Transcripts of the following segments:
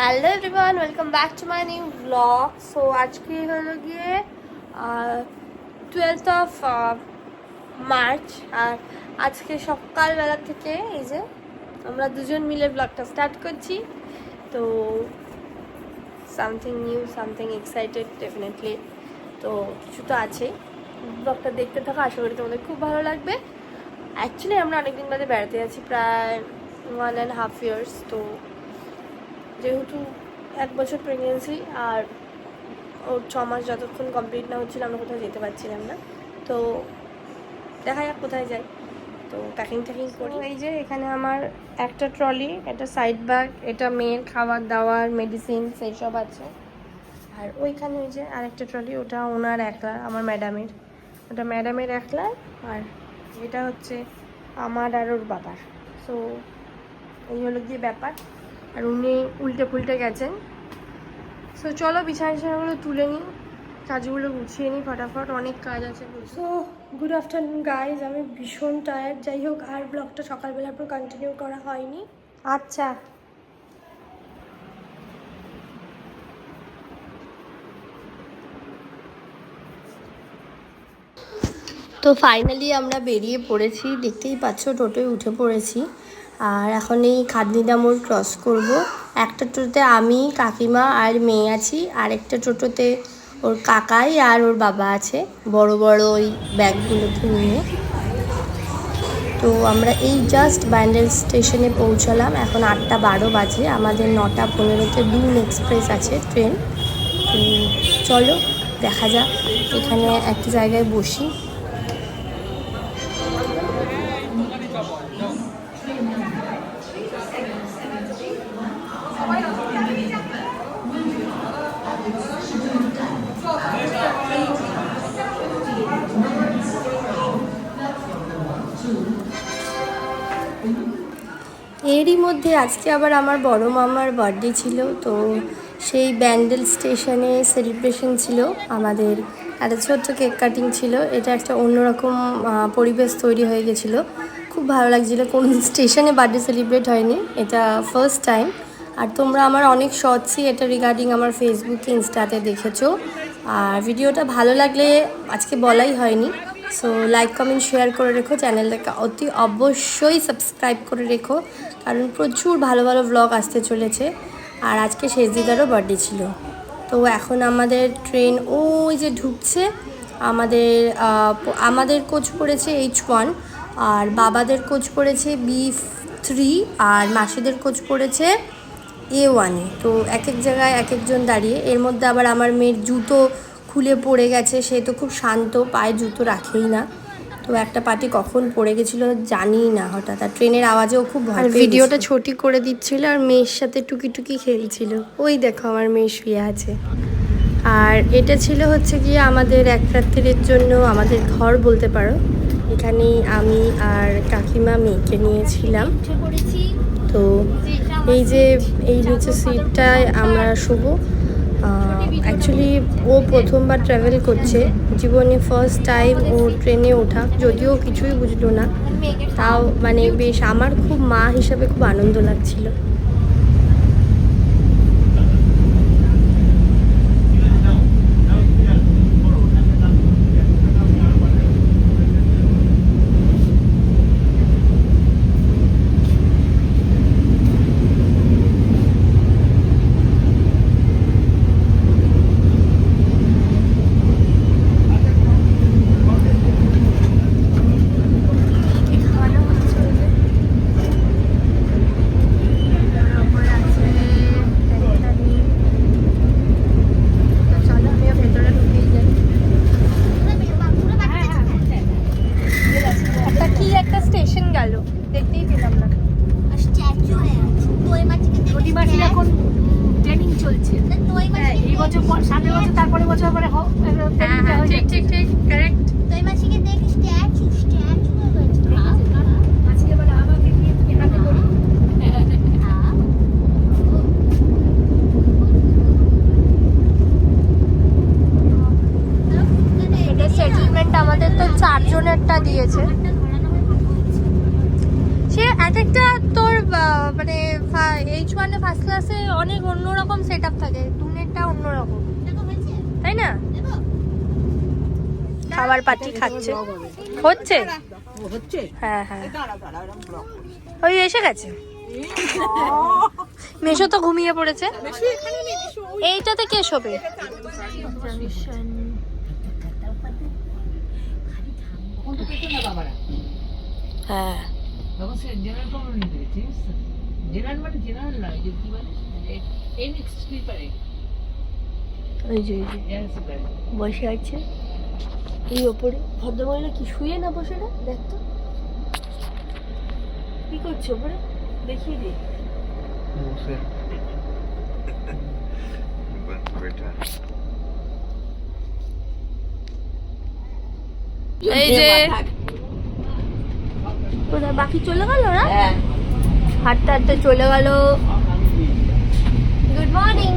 Hello everyone welcome back to my new blog so আজকে হলো গিয়ে টুয়েলথ অফ মার্চ আর আজকে সকালবেলা থেকে এই যে, আমরা দুজন মিলে ব্লগটা স্টার্ট করছি। তো something new something excited definitely তো, কিছু তো আছেই। ব্লগটা দেখতে থাকো, আশা করি তোমাদের খুব ভালো লাগবে। অ্যাকচুয়ালি আমরা অনেকদিন বাদে বেড়াতে যাচ্ছি, প্রায় ওয়ান অ্যান্ড হাফ ইয়ার্স তো যেহেতু এক বছর প্রেগনেন্সি আর ওর ছ মাস যতক্ষণ কমপ্লিট না হচ্ছিল, আমরা কোথাও যেতে পারছিলাম না। তো দেখা যাক কোথায় যাই তো প্যাকিং ট্যাকিং করি। এই যে এখানে আমার একটা ট্রলি একটা সাইড ব্যাগ এটা মেয়ের খাবার দাওয়ার মেডিসিন সেই সব আছে। আর ওইখানে ওই যে আরেকটা ট্রলি ওটা ওনার একলা, আমার ম্যাডামের ওটা ম্যাডামের একলা আর এটা হচ্ছে আমার আর ওর বাবার। সো এই হলো গিয়ে ব্যাপার। আর উনি উল্টে ফুলটে গেছেন। সো চলো বিছানা বিছানাগুলো তুলে নিই। কাজগুলো গুছিয়ে নিই ফটাফট অনেক কাজ আছে সো গুড আফটারনুন গাইজ আমি ভীষণ টায়ার্ড যাই হোক আর ব্লগটা সকালবেলার পর কন্টিনিউ করা হয়নি। আচ্ছা। তো ফাইনালি আমরা বেরিয়ে পড়েছি। দেখতেই পাচ্ছ টোটোয় উঠে পড়েছি। আর এখন এই খাদনিদা মোড় ক্রস করব। একটা টোটোতে আমি, কাকিমা আর মেয়ে আছি। আর একটা টোটোতে ওর কাকাই আর ওর বাবা আছে। বড় বড় ওই ব্যাগগুলোকে নিয়ে। তো আমরা এই জাস্ট ব্যান্ডেল স্টেশনে পৌঁছালাম। এখন আটটা বারো বাজে। আমাদের নটা পনেরোতে ডুন এক্সপ্রেস আছে ট্রেন। তো চলো, দেখা যাক। এখানে একটা জায়গায় বসি। এরই মধ্যে আজকে আবার আমার বড় মামার বার্থডে ছিল, তো সেই ব্যান্ডেল স্টেশনে সেলিব্রেশন ছিল। আমাদের একটা ছোট্ট কেক কাটিং ছিল, এটা একটা অন্যরকম পরিবেশ তৈরি হয়ে গেছিল। খুব ভালো লাগছিল, কোন স্টেশনে বার্থডে সেলিব্রেট হয়নি, এটা ফার্স্ট টাইম আর তোমরা আমার অনেক শর্টসই এটা রিগার্ডিং আমার ফেসবুকে ইনস্টাতে দেখেছ। আর ভিডিওটা ভালো লাগলে আজকে বলাই হয়নি। সো লাইক কমেন্ট শেয়ার করে রেখো চ্যানেলটাকে অতি অবশ্যই সাবস্ক্রাইব করে রেখো, কারণ প্রচুর ভালো ভালো ব্লগ আসতে চলেছে। আর আজকে শেষ দিদারও বার্থডে ছিল। তো এখন আমাদের ট্রেন ওই যে ঢুকছে, আমাদের আমাদের কোচ পড়েছে এইচ ওয়ান আর বাবাদের কোচ পড়েছে বি থ্রি আর মাসিদের কোচ পড়েছে এ। ওয়ানে তো এক এক জায়গায় এক একজন দাঁড়িয়ে, এর মধ্যে আবার আমার মেয়ের জুতো খুলে পড়ে গেছে সে তো খুব শান্ত পায়ে জুতো রাখেই না। তো একটা পার্টি কখন পড়ে গেছিল জানি না হঠাৎ আর ট্রেনের আওয়াজেও খুব ভয় ভিডিওটা ছোটি করে দিচ্ছিল আর মেয়ের সাথে টুকি টুকি খেলছিল। ওই দেখো আমার মেয়ে শুয়ে আছে। আর এটা ছিল হচ্ছে গিয়ে আমাদের এক রাত্রির জন্য আমাদের ঘর বলতে পারো। এখানেই আমি আর কাকিমা মেয়েকে নিয়েছিলাম। তো এই যে এই নিচে সিটটায় আমরা শুভ অ্যাকচুয়ালি ও প্রথমবার ট্রাভেল করছে। জীবনে ফার্স্ট টাইম ও ট্রেনে ওঠা। যদিও কিছুই বুঝলো না। তাও মানে বেশ, আমার খুব মা হিসাবে খুব আনন্দ লাগছিল খাওয়ানো হচ্ছে ওই যে। তারপরে আছে একটা নিম। তো চলো আমিও ভেতরে ঢুকেই যাই। একটা কি একটা স্টেশন গেল দেখতেই পেলাম না নদী মাসির এখন ট্রেনিং চলছে। হ্যাঁ, এই বছর পর সামনের বছর তারপরে বছর পরে হোক ট্রেনিংটা হয়ে ঠিক ঠিক ঠিক কারেক্ট আজকে বলে আমাকে নিয়ে তুমি হাতে করি। আমাদের তো চারজনেরটা দিয়েছে। এক একটা তোর মানে এইচ ওয়ানে ফার্স্ট ক্লাসে অনেক অন্যরকম সেট আপ থাকে টুনেরটা অন্যরকম। তাই না? খাবার পার্টি খাচ্ছে। হচ্ছে? হচ্ছে? হ্যাঁ হ্যাঁ। ওই এসে গেছে। মেশো তো ঘুমিয়ে পড়েছে। বেশি এখানে নেই বেশি ওই এইটাতে কে শোবে? হ্যাঁ। তখন সে জেনারেল কমন নিতে গেছে জেনারেল মানে জেনারেল নয় যে কি বলে? এমনি স্লিপারে ওই যে ওই যে। জেনারেল স্লিপারে বসে আছে। এই ওপরে। ভদ্রমহিলা কি শুয়ে না বসে না? দেখ তো। কি করছে ওপরে? দেখিয়ে দিই बैठा এই যে কোথায়? বাকি চলে গেল না হাঁটতে হাঁটতে চলে গেল। Good morning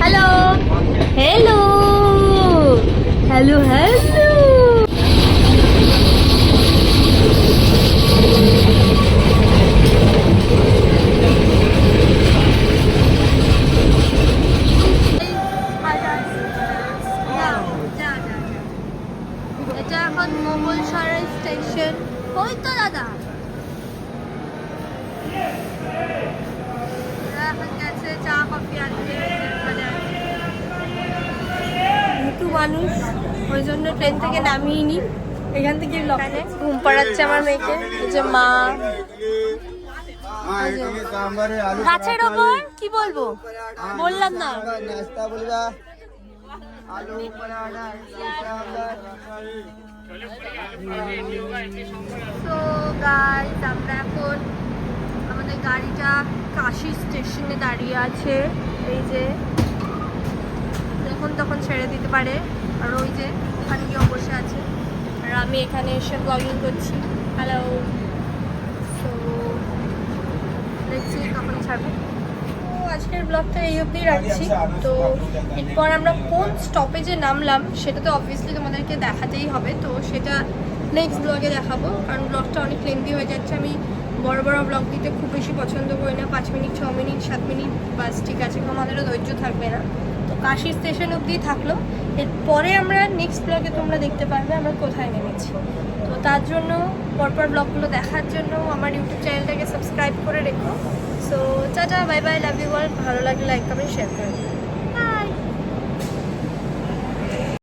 hello hello hello hello এটা এখন মোগল সরাই স্টেশন। ওই তো দাদা। চা কফি আনতে যেহেতু মানুষ ওই জন্য ট্রেন থেকে নামিয়ে এখান থেকে লকালে ঘুম পাড়াচ্ছে আমার মেয়েকে। এই যে মা। গাছের ওপর? কি বলব? বললাম না। আলোক তো আমরা এখন আমাদের গাড়িটা কাশি স্টেশনে দাঁড়িয়ে আছে। এই যে যখন তখন ছেড়ে দিতে পারে। আর ওই যে, ওখানে গিয়েও বসে আছে। আর আমি এখানে এসে ব্লগিং করছি। হ্যালো তো দেখছি কখন ছাড়বে। আজকের ব্লগটা এই অবধি রাখছি। তো এরপর আমরা কোন স্টপেজে নামলাম, সেটা তো অবভিয়াসলি তোমাদেরকে দেখাতেই হবে। তো সেটা নেক্সট ব্লগে দেখাবো, কারণ ব্লগটা অনেক লেন্দি হয়ে যাচ্ছে। আমি বড় বড় ব্লগ দিতে খুব বেশি পছন্দ করি না। পাঁচ মিনিট, ছ মিনিট, সাত মিনিট, বাস, ঠিক আছে। আমাদেরও ধৈর্য থাকবে না। তো কাশি স্টেশন অবধি থাকল। এরপরে আমরা নেক্সট ব্লগে তোমরা দেখতে পারবে আমরা কোথায় নেমেছি। তো তার জন্য পরপর ব্লগগুলো দেখার জন্য আমার ইউটিউব চ্যানেলটাকে সাবস্ক্রাইব করে রেখো। So tata bye bye love you all ভালো লাগলে লাইক কমেন্ট শেয়ার করে।